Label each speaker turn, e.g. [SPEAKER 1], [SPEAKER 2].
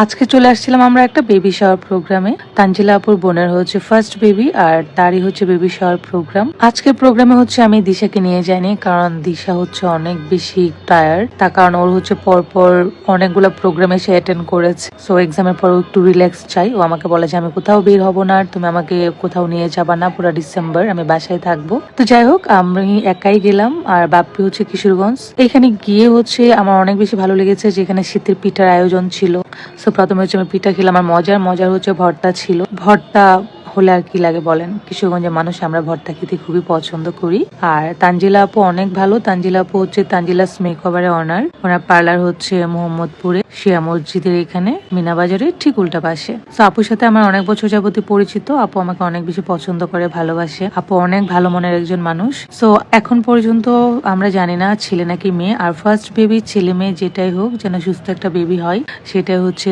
[SPEAKER 1] আজকে চলে আসছিলাম আমরা একটা বেবি শাওয়ার প্রোগ্রামে তানজিলা আপুর বোনের হচ্ছে ফার্স্ট বেবি আর তারই হচ্ছে বেবি শাওয়ার প্রোগ্রাম আজকের প্রোগ্রামে হচ্ছে আমি দিশাকে নিয়ে যাইনি, কারণ দিশা হচ্ছে অনেক বেশি টায়ার্ড তার কারণ ওর হচ্ছে পরপর অনেকগুলো প্রোগ্রামে সে অ্যাটেন্ড করেছে। সো এক্সামের পর একটু রিল্যাক্স চাই। ও আমাকে বলে যে, আমি কোথাও বের হব না আর তুমি আমাকে কোথাও নিয়ে যাবা না, পুরো ডিসেম্বর আমি বাসায় থাকব। তো যাই হোক, আমি একাই গেলাম আর বাপ্পি হচ্ছে কিশোরগঞ্জ। এখানে গিয়ে হচ্ছে আমার অনেক বেশি ভালো লেগেছে, যেখানে শীতের পিঠার আয়োজন ছিল। সো প্রথমে হচ্ছে আমি পিঠা খেলাম। আর মজার মজার হচ্ছে ভর্তা ছিল। ভর্তা হলে আর কি লাগে বলেন? কিশোরগঞ্জের মানুষ, আমরা ভর্তা খেতে খুবই পছন্দ করি। আর তানজিলা আপু অনেক ভালো। তানজিলা আপু হচ্ছে তানজিলা মেক ওভারের অনার ওনার পার্লার হচ্ছে মোহাম্মদপুরে, শিয়া মসজিদের এখানে মিনা বাজারে ঠিক উল্টা পাশে। তো আপুর সাথে আমার অনেক বছর যাবতীয় পরিচিত। আপু আমাকে অনেক বেশি পছন্দ করে, ভালোবাসে। আপু অনেক ভালো মনের একজন মানুষ। সো এখন পর্যন্ত আমরা জানি না, ছেলে নাকি মেয়ে। আর ফার্স্ট বেবি ছেলে মেয়ে যেটাই হোক, যেন সুস্থ একটা বেবি হয়, সেটাই হচ্ছে